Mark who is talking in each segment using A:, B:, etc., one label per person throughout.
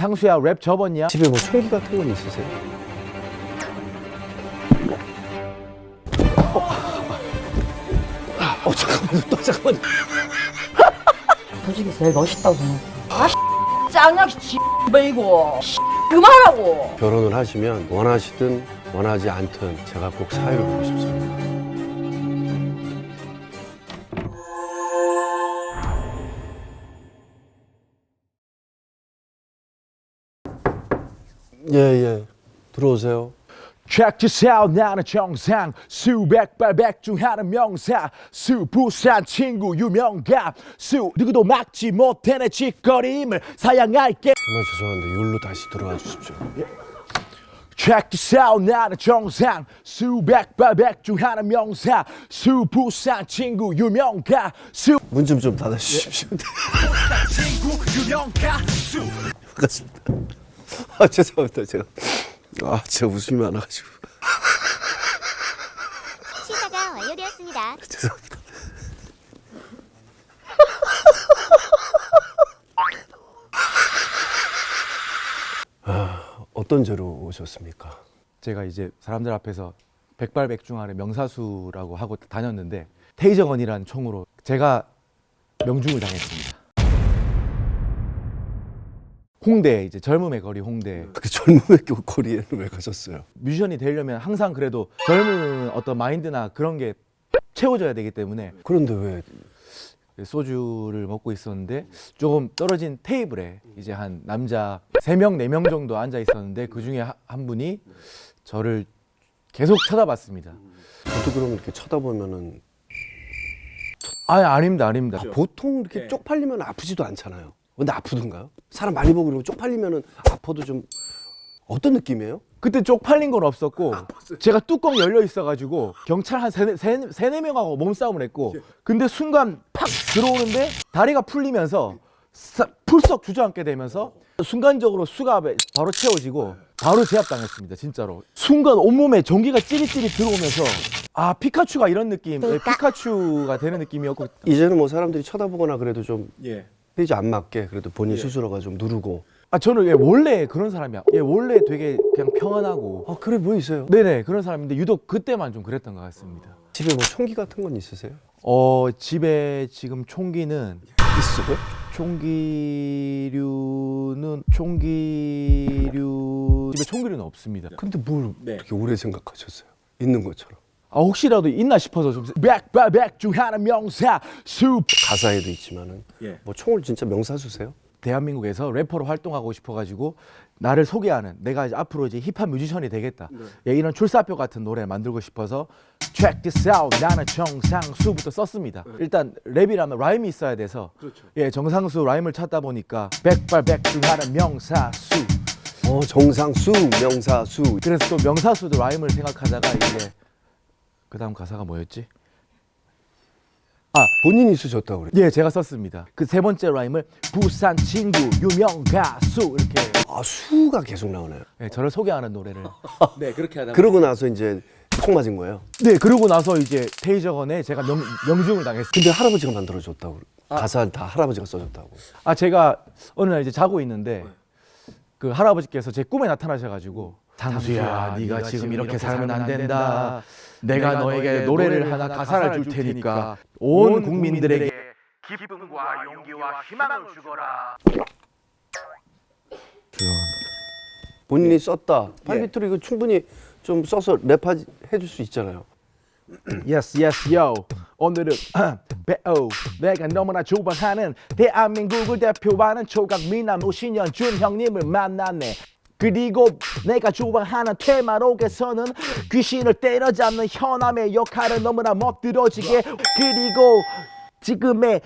A: 상수야 랩 접었냐?
B: 집에 뭐 총기 같은 건 있으세요? 어, 어 잠깐만요, 또 잠깐만요.
C: 솔직히 제일 멋있다고 생각해. 아, 짱약 씨이고 그만하라고.
B: 결혼을 하시면 원하시든 원하지 않든 제가 꼭 사회를 보고 싶습니다. 예, 예. 들어오세요.
A: Check this out 나는 정상 수백 발백 중 하는 명사 수 부산 친구 유명갑 수 누구도 막지 못해 내 짓거림을 사양할게
B: 정말 죄송한데 율로 다시 들어와 주십시오.
A: Check this out 나는 정상 수백 발백 중 하는 명사 수 부산 친구 유명갑
B: 수문 좀 좀 닫아 주십시오.
A: 친구 유명갑 수
B: 반갑습니다. 아 죄송합니다 제가 아 제가 웃음이 많아가지고
D: 시사가 완료되었습니다.
B: 죄송합니다. 아, 어떤 죄로 오셨습니까?
A: 제가 이제 사람들 앞에서 백발백중하는 명사수라고 하고 다녔는데 테이저건이라는 총으로 제가 명중을 당했습니다. 홍대 이제 젊음의 거리 홍대
B: 그 젊음의 교- 거리에는 왜 가셨어요?
A: 뮤지션이 되려면 항상 그래도 젊은 어떤 마인드나 그런 게 채워져야 되기 때문에
B: 그런데 왜
A: 소주를 먹고 있었는데 조금 떨어진 테이블에 이제 한 남자 세 명 네 명 정도 앉아 있었는데 그 중에 한 분이 저를 계속 쳐다봤습니다.
B: 저도 그럼 이렇게 쳐다보면은
A: 아 아닙니다 아닙니다.
B: 보통 이렇게 쪽팔리면 아프지도 않잖아요. 근데 아프던가요? 사람 많이 보고 그러면 쪽팔리면은 아파도 좀 어떤 느낌이에요?
A: 그때 쪽팔린 건 없었고 제가 뚜껑 열려 있어가지고 경찰 한 세네 세, 세네 명하고 몸싸움을 했고 근데 순간 팍 들어오는데 다리가 풀리면서 사- 풀썩 주저앉게 되면서 순간적으로 수갑에 바로 채워지고 바로 제압당했습니다 진짜로 순간 온몸에 전기가 찌릿찌릿 들어오면서 아 피카츄가 이런 느낌 예, 피카츄가 되는 느낌이었고
B: 이제는 뭐 사람들이 쳐다보거나 그래도 좀
A: 예.
B: 페이지 안 맞게 그래도 본인 스스로가 좀 누르고
A: 아 저는 예, 원래 그런 사람이야 예 원래 되게 그냥 평안하고
B: 아 그래 뭐 있어요?
A: 네네 그런 사람인데 유독 그때만 좀 그랬던 것 같습니다
B: 집에 뭐 총기 같은 건 있으세요?
A: 어 집에 지금 총기는
B: 있어요?
A: 총기류는 총기류 집에 총기류는 없습니다.
B: 근데 뭘
A: 네.
B: 그렇게 오래 생각하셨어요? 있는 것처럼
A: 아 혹시라도 있나 싶어서 좀 백발백 중 하는 명사 수
B: 가사에도 있지만은
A: 예.
B: 뭐 총을 진짜 명사수세요?
A: 대한민국에서 래퍼로 활동하고 싶어가지고 나를 소개하는 내가 이제 앞으로 이제 힙합 뮤지션이 되겠다. 예, 이런 출사표 같은 노래 만들고 싶어서 Check this out 나는 정상수부터 썼습니다. 일단 랩이라면 라임이 있어야 돼서 예 정상수 라임을 찾다 보니까 백발백 중 하는 명사수
B: 어 정상수 명사수
A: 그래서 또 명사수도 라임을 생각하다가 이제 그 다음 가사가 뭐였지? 아,
B: 본인이 쓰셨다고 그래.
A: 예, 제가 썼습니다. 그 세 번째 라임을 부산 친구 유명 가수 이렇게
B: 아 수가 계속 나오네요.
A: 예, 저를 소개하는 노래를 네 그렇게 하다가
B: 그러고 나서 이제 총 맞은 거예요.
A: 네 그러고 나서 이제 테이저건에 제가 명, 명중을 당했어요.
B: 근데 할아버지가 만들어줬다고 가사 다 할아버지가 써줬다고.
A: 아 제가 어느 날 이제 자고 있는데 그 할아버지께서 제 꿈에 나타나셔가지고 장수야, 네가 지금 이렇게 살면 안 된다. 내가 너에게 노래를 하나 가사를 줄 테니까 온 국민들에게 기쁨과 용기와 희망을 주거라.
B: 본인이 썼다. 팔비트로 이거 충분히 좀 써서 랩 해 줄 수 있잖아요.
A: Yes, yes, yo. 오늘은 배우 내가 너무나 좋아하는 대한민국을 대표하는 조각 미남 오신현 준 형님을 만났네. 그리고 내가 좋아하는 테마록에서는 귀신을 때려잡는 현암의 역할을 너무나 멋들어지게 그리고 지금의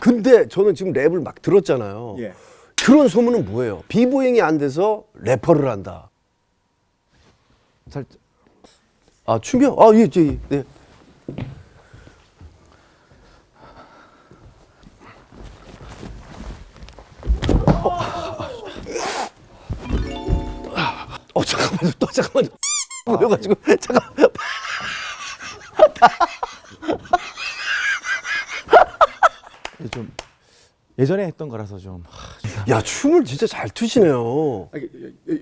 B: 근데 저는 지금 랩을 막 들었잖아요. 그런 소문은 뭐예요? 비보잉이 안 돼서 래퍼를 한다.
A: 살
B: 아 춤이요? 아 예, 예, 네. 어 잠깐만요, 또 잠깐만요. 모여가지고 잠깐.
A: 좀 예전에 했던 거라서 좀 하,
B: 야 춤을 진짜 잘 추시네요.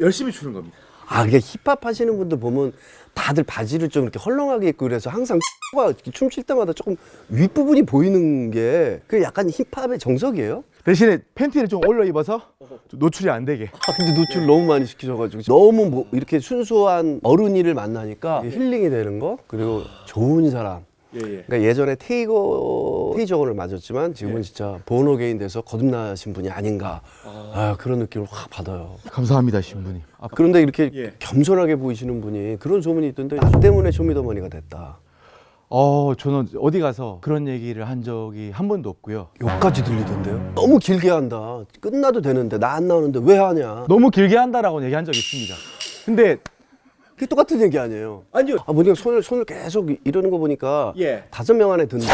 A: 열심히 추는 겁니다.
B: 아, 그게 힙합 하시는 분들 보면 다들 바지를 좀 이렇게 헐렁하게 입고 그래서 항상 가 춤출 때마다 조금 윗부분이 보이는 게 그 약간 힙합의 정석이에요?
A: 대신에 팬티를 좀 올려 입어서 좀 노출이 안 되게.
B: 아, 근데 노출 너무 많이 시키셔가지고 너무 뭐 이렇게 순수한 어른이를 만나니까 힐링이 되는 거 그리고 좋은 사람
A: 예, 예.
B: 그러니까 예전에 테이거 테이저건을 맞았지만 지금은 진짜 본어게인 돼서 거듭나신 분이 아닌가 아, 그런 느낌을 확 받아요.
A: 감사합니다, 신부님. 아,
B: 그런데 이렇게
A: 예.
B: 겸손하게 보이시는 분이 그런 소문이 있던데 나 때문에 쇼미더머니가 됐다.
A: 어, 저는 어디 가서 그런 얘기를 한 적이 한 번도 없고요.
B: 욕까지 들리던데요? 너무 길게 한다. 끝나도 되는데 나 안 나오는데 왜 하냐?
A: 너무 길게 한다라고 얘기한 적이 있습니다. 근데
B: 그게 똑같은 얘기 아니에요?
A: 아니요.
B: 아, 보니까 손을 손을 계속 이러는 거 보니까
A: 예.
B: 다섯 명 안에 든다.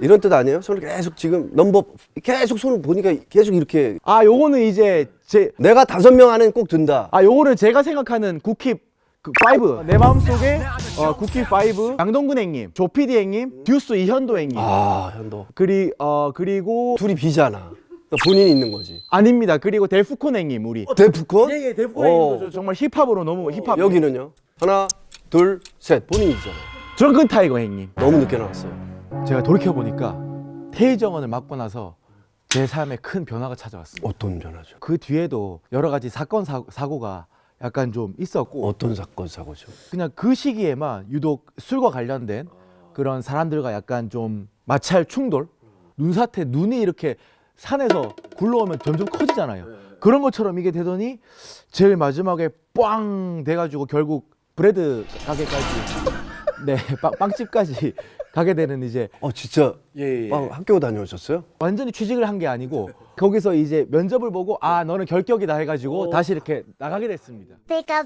B: 이런 뜻 아니에요? 손을 계속 지금 넘버 계속 손을 보니까 계속 이렇게
A: 아, 요거는 이제 제
B: 내가 다섯 명 안에 꼭 든다.
A: 아, 요거는 제가 생각하는 국힙 그 파이브. 내 마음속에 어, 국힙 파이브. 양동근 형님, 조피디 형님, 듀스 이현도 형님.
B: 아 현도
A: 그리 어 그리고
B: 둘이 비잖아. 그러니까 본인이 있는 거지.
A: 아닙니다. 그리고 델프콘 형님 우리.
B: 데프콘?
A: 예, 예, 델프콘
B: 어.
A: 저- 정말 힙합으로 너무 힙합.
B: 여기는요? 하나, 둘, 셋. 본인이잖아.
A: 드렁큰 타이거 형님.
B: 너무 늦게 나왔어요.
A: 제가 돌이켜 보니까 테이정원을 맞고 나서 제 삶에 큰 변화가 찾아왔습니다.
B: 어떤 변화죠?
A: 그 뒤에도 여러 가지 사건 사, 사고가 약간 좀 있었고
B: 어떤 사건 사고죠?
A: 그냥 그 시기에만 유독 술과 관련된 그런 사람들과 약간 좀 마찰 충돌? 눈사태 눈이 이렇게 산에서 굴러오면 점점 커지잖아요. 그런 것처럼 이게 되더니 제일 마지막에 꽝 돼가지고 결국 브레드 가게까지 네 빵, 빵집까지 가게 되는 이제
B: 어 진짜
A: 예,
B: 빵 학교 다녀오셨어요?
A: 완전히 취직을 한 게 아니고 거기서 이제 면접을 보고 아 너는 결격이다 해가지고 다시 이렇게 나가게 됐습니다.
D: 베이까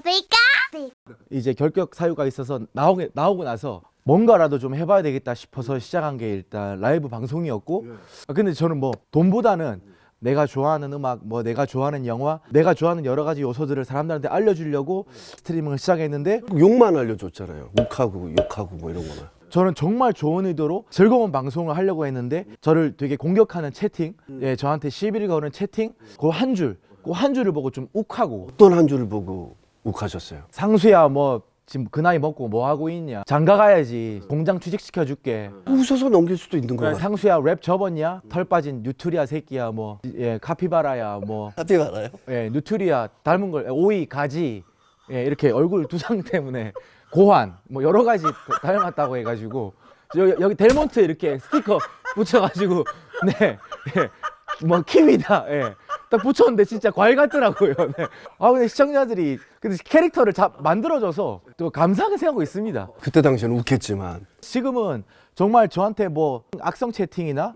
A: 이제 결격 사유가 있어서 나오게 나오고 나서 뭔가라도 좀 해봐야 되겠다 싶어서 시작한 게 일단 라이브 방송이었고 아, 근데 저는 뭐 돈보다는 내가 좋아하는 음악 뭐 내가 좋아하는 영화 내가 좋아하는 여러 가지 요소들을 사람들한테 알려주려고 스트리밍을 시작했는데
B: 욕만 알려줬잖아요. 욱하고 욕하고 뭐 이런 거만.
A: 저는 정말 좋은 의도로 즐거운 방송을 하려고 했는데 저를 되게 공격하는 채팅 예 저한테 시비를 거는 채팅 그 한 줄 그 한 줄을 보고 좀 욱하고.
B: 어떤 한 줄을 보고 욱하셨어요?
A: 상수야 뭐 지금 그 나이 먹고 뭐 하고 있냐? 장가 가야지. 공장 취직시켜 줄게.
B: 웃어서 넘길 수도 있는 거야.
A: 상수야 랩 접었냐? 털 빠진 뉴트리아 새끼야 뭐. 예 카피바라야 뭐.
B: 어떻게 알아요?
A: 예, 누트리아 닮은 걸 오이 가지. 예, 이렇게 얼굴 두상 때문에 고환 뭐 여러 가지 닮았다고 해가지고 여기, 여기 델몬트 이렇게 스티커 붙여가지고 네, 예, 뭐 키위다 예, 딱 붙였는데 진짜 과일 같더라고요. 네. 아 근데 시청자들이 근데 캐릭터를 자, 만들어줘서 또 감사하게 생각하고 있습니다.
B: 그때 당시에는 욱했지만
A: 지금은 정말 저한테 뭐 악성 채팅이나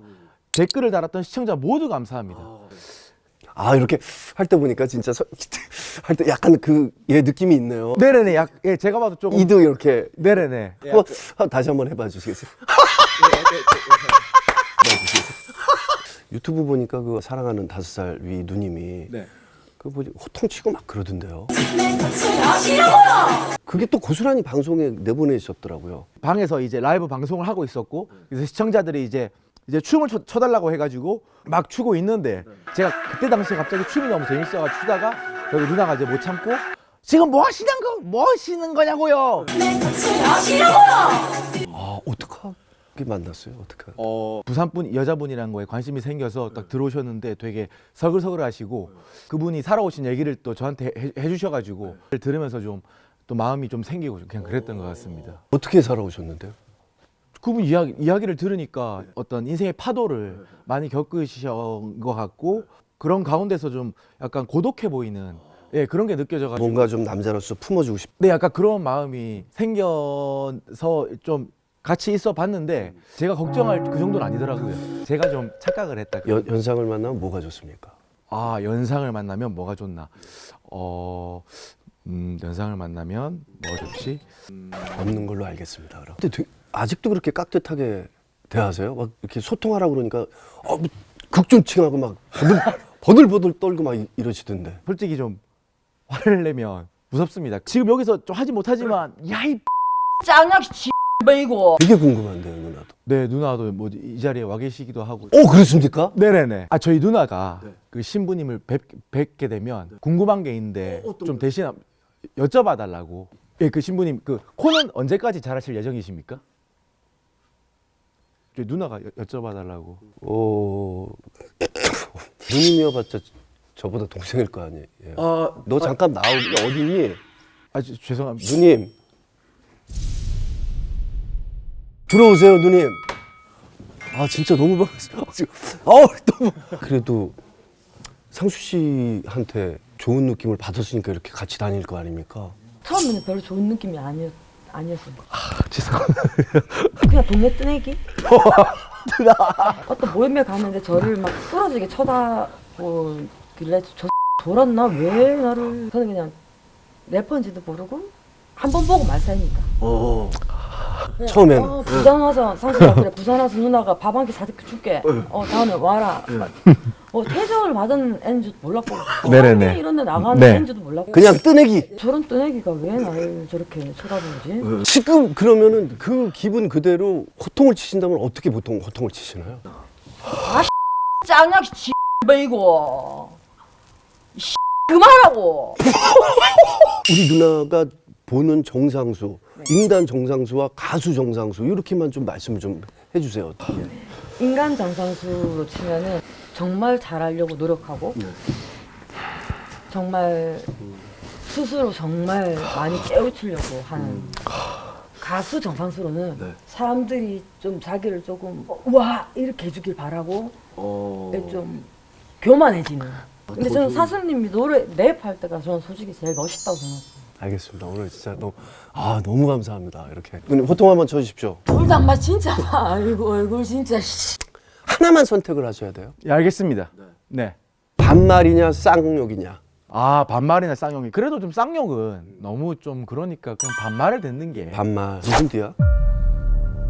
A: 댓글을 달았던 시청자 모두 감사합니다.
B: 아 이렇게 할 때 보니까 진짜 할 때 약간 그 예 느낌이 있네요.
A: 네네네, 약, 예, 제가 봐도 조금
B: 이도 이렇게
A: 네네네.
B: 한번 한- 다시 한번 해봐 주시겠어요? 유튜브 보니까 그 사랑하는 다섯 살 위 누님이
A: 네.
B: 그 뭐지 호통 치고 막 그러던데요. 그게 또 고스란히 방송에 내보내셨더라고요.
A: 방에서 이제 라이브 방송을 하고 있었고 그래서 시청자들이 이제 이제 춤을 춰, 춰달라고 해가지고 막 추고 있는데 제가 그때 당시에 갑자기 춤이 너무 재밌어가 추다가 여기 누나가 이제 못 참고 지금 뭐 하시는 거, 뭐 하시는 거냐고요.
B: 아 어떡하게 만났어요? 어떡하?
A: 어, 부산분 여자분이라는 거에 관심이 생겨서 딱 들어오셨는데 되게 서글서글 하시고 그분이 살아오신 얘기를 또 저한테 해, 해주셔가지고 들으면서 좀 또 마음이 좀 생기고 좀 그냥 그랬던 것 같습니다.
B: 어떻게 살아오셨는데요?
A: 그분 이야기, 이야기를 들으니까 어떤 인생의 파도를 많이 겪으신 것 같고 그런 가운데서 좀 약간 고독해 보이는 예 그런 게 느껴져가지고
B: 뭔가 좀 남자로서 품어주고 싶.
A: 네 약간 그런 마음이 생겨서 좀 같이 있어 봤는데 제가 걱정할 그 정도는 아니더라고요 제가 좀 착각을 했다
B: 연, 연상을 만나면 뭐가 좋습니까?
A: 아 연상을 만나면 뭐가 좋나 어 음, 연상을 만나면 뭐가 좋지
B: 없는 걸로 알겠습니다. 그럼. 근데 되게- 아직도 그렇게 깍듯하게 대하세요? 막 이렇게 소통하라 그러니까 어, 뭐 극존칭하고 막 버들, 버들 버들 떨고 막 이- 이러시던데.
A: 솔직히 좀 화를 내면 무섭습니다 지금 여기서 좀 하지 못하지만 야이
C: 짱약이 X뱅이고
B: 되게 궁금한데요, 누나도.
A: 네 누나도 뭐 이 자리에 와 계시기도 하고
B: 오, 그렇습니까?
A: 네네네. 아 저희 누나가 그 신부님을 뵙, 뵙게 되면 궁금한 게 있는데 좀 대신 여쭤봐 달라고. 예, 그 신부님 그 코는 언제까지 잘하실 예정이십니까? 저희 누나가 여, 여쭤봐 달라고.
B: 어, 누님이어봤자 저보다 동생일 거 아니에요.
A: 아,
B: 너 잠깐 나오기 어딨니?
A: 아 저- 죄송합니다.
B: 누님. 들어오세요, 누님. 아, 진짜 너무 반갑습니다. 어, 너무. 그래도 상수 씨한테 좋은 느낌을 받았으니까 이렇게 같이 다닐 거 아닙니까?
C: 처음에는 별로 좋은 느낌이 아니었 아니었어요.
A: 죄송합니다.
C: 그냥 동네 뜨내기? 어떤 모임에 갔는데 저를 막 쓰러지게 쳐다보길래 저 돌았나? 왜 나를 저는 그냥 래퍼인지도 모르고 한 번 보고 말사이니까
B: 어. 처음엔.
C: 어, 부산 와서 상수가 그래 부산 와서 누나가 밥 한 끼 사줄게 줄게 어 다음에 와라 어 퇴장을 받은 애인 줄도 몰랐고
A: 네네네.
C: 이런 데 나가는
A: 네.
C: 줄도 몰랐고
B: 그냥 뜨내기.
C: 저런 뜨내기가 왜 나를 저렇게 쳐다보지?
B: 지금 그러면은 그 기분 그대로 호통을 치신다면 어떻게 보통 호통을 치시나요?
C: 짱약이 X뱅이고 그만하라고
B: 우리 누나가 보는 정상수, 인간 정상수와 가수 정상수 이렇게만 좀 말씀을 좀 해주세요.
C: 인간 정상수로 치면은 정말 잘하려고 노력하고 정말 스스로 정말 많이 깨우치려고 하는 가수 정상수로는 사람들이 좀 자기를 조금 어, 와! 이렇게 해주길 바라고 좀 교만해지는. 근데 저는 사수님이 노래 랩할 때가 저는 솔직히 제일 멋있다고 생각해요.
B: 알겠습니다. 오늘 진짜 너무 아 너무 감사합니다. 이렇게. 누님 호통 한번 쳐주십시오.
C: 둘다 마 진짜 봐 아이고 얼굴 진짜 씨.
B: 하나만 선택을 하셔야 돼요.
A: 예, 알겠습니다. 네.
B: 반말이냐 쌍욕이냐.
A: 아 반말이나 쌍욕이 그래도 좀 쌍욕은 너무 좀 그러니까 그냥 반말을 듣는 게
B: 반말 무슨 띠야?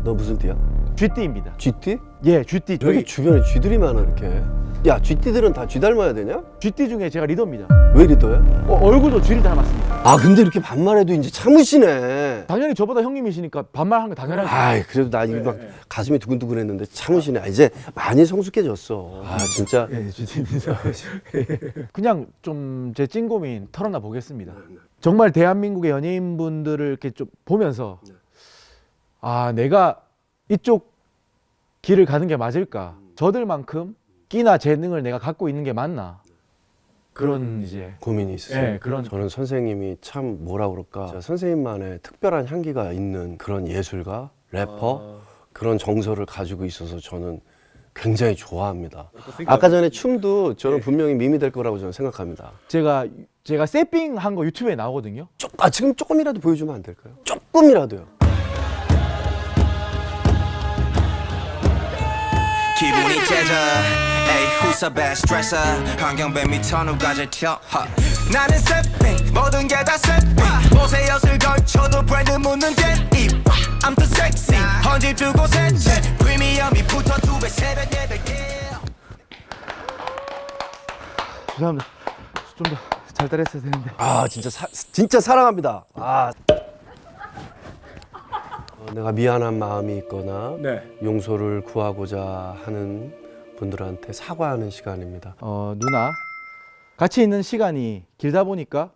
B: 너 무슨 띠야?
A: 쥐띠입니다.
B: 쥐띠?
A: 예, 쥐띠.
B: 여기
A: 저희
B: 주변에 쥐들이 많아 이렇게. 야 쥐띠들은 다 쥐 닮아야 되냐?
A: 쥐띠 중에 제가 리더입니다.
B: 왜 리더야?
A: 어, 얼굴도 쥐를 닮았습니다.
B: 아 근데 이렇게 반말해도 이제 참으시네.
A: 당연히 저보다 형님이시니까 반말한 거 당연하죠.
B: 아이 그래도 나 이거 막 가슴이 두근두근했는데 참으시네. 아, 이제 많이 성숙해졌어. 아 진짜.
A: 예, 쥐띠입니다. 그냥 좀 제 찐고민 털어놔 보겠습니다. 정말 대한민국의 연예인분들을 이렇게 좀 보면서 아 내가 이쪽 길을 가는 게 맞을까? 저들만큼 끼나 재능을 내가 갖고 있는 게 맞나? 그런 이제
B: 고민이 있으세요.
A: 예, 그런-
B: 저는 선생님이 참 뭐라 그럴까. 진짜 선생님만의 특별한 향기가 있는 그런 예술가, 래퍼 그런 정서를 가지고 있어서 저는 굉장히 좋아합니다. 아까 전에 춤도 저는 분명히 밈이 될 거라고 저는 생각합니다.
A: 제가 제가 세핑 한 거 유튜브에 나오거든요.
B: 조, 아 지금 조금이라도 보여주면 안 될까요? 조금이라도요.
E: 기분이 째져 에이 후사배 스트레스. 환경뱀이 터널까지 튀어. 하. 나는 새삥 모든 게 다 새삥 옷에 엿을 걸쳐도 브랜드 묻는 데입 I'm too sexy. 헌집 두 곳에 프리미엄이 붙어 두배 세배 네배.
A: 죄송합니다. 좀 더 잘 따라했어야 되는데.
B: 아 진짜 사, 진짜 사랑합니다. 아. 어, 내가 미안한 마음이 있거나
A: 네.
B: 용서를 구하고자 하는 분들한테 사과하는 시간입니다.
A: 어, 누나 같이 있는 시간이 길다 보니까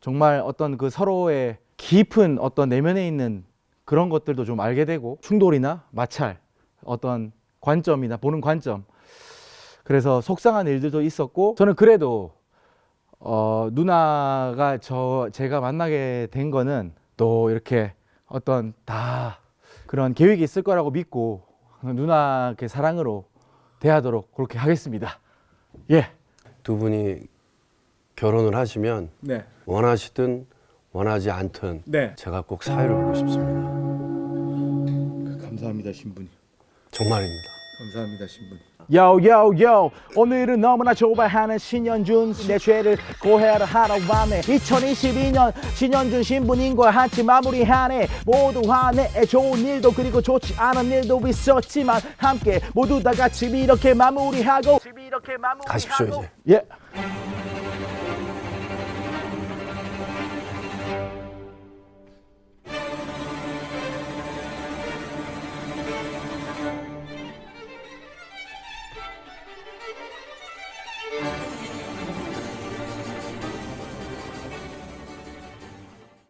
A: 정말 어떤 그 서로의 깊은 어떤 내면에 있는 그런 것들도 좀 알게 되고 충돌이나 마찰 어떤 관점이나 보는 관점 그래서 속상한 일들도 있었고 저는 그래도 어, 누나가 저 제가 만나게 된 거는 또 이렇게 어떤 다 그런 계획이 있을 거라고 믿고 누나의 사랑으로 대하도록 그렇게 하겠습니다. 예.
B: 두 분이 결혼을 하시면
A: 네.
B: 원하시든 원하지 않든
A: 네.
B: 제가 꼭 사회를 보고 싶습니다.
A: 감사합니다, 신부님.
B: 정말입니다.
A: 감사합니다, 신부님. 요요요 오늘은 너무나 좋아하는 신현준 내 죄를 고해를 하러 왔네 2022년 신현준 신부님과 같이 마무리하네 모두 화내 좋은 일도 그리고 좋지 않은 일도 있었지만 함께 모두 다 같이 이렇게 마무리하고
B: 가십시오 이제.
A: 예